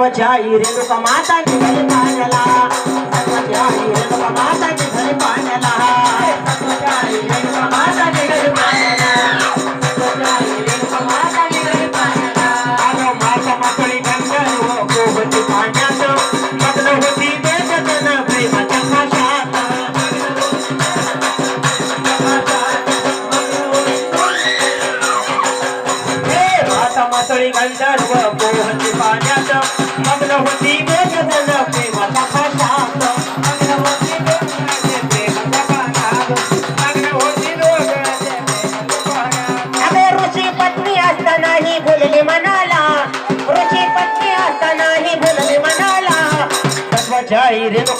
माता आई रेणुका निघाली पाण्याला चालत. आई रेणुका मातळी गंधर्व पोहती पाण्यात मग्न होती वेगजन प्रेमाच्या भाषात मग्न होती असतानाही भुलली मनाला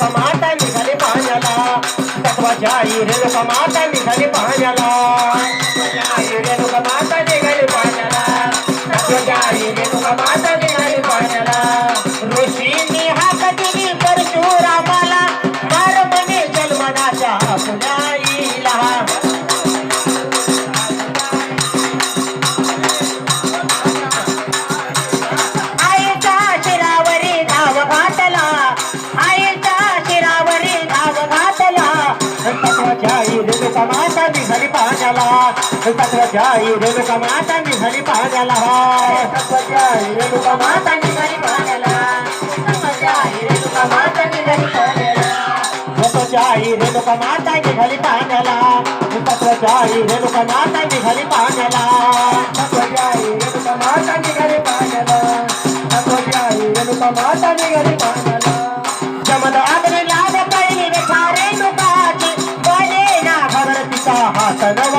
माता निघाली पाण्याला तत्वाच्या आई रेणुका माता निघाली माता आई रेणुका माता निघाली पाण्याला तत्वाच्या आई रेणुका माता निघाली पाण्याला तत्वाच्या आई रेणुका माता निघाली पाण्याला तत्वाच्या आई रेणुका माता निघाली पाण्याला माता निघाली पाण्याला तत्वाच्या आई रेणुका माता निघाली पाण्याला तत्वाच्या आई रेणुका माता पाण्याला 来，来。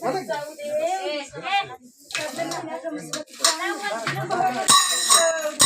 Olha aqui.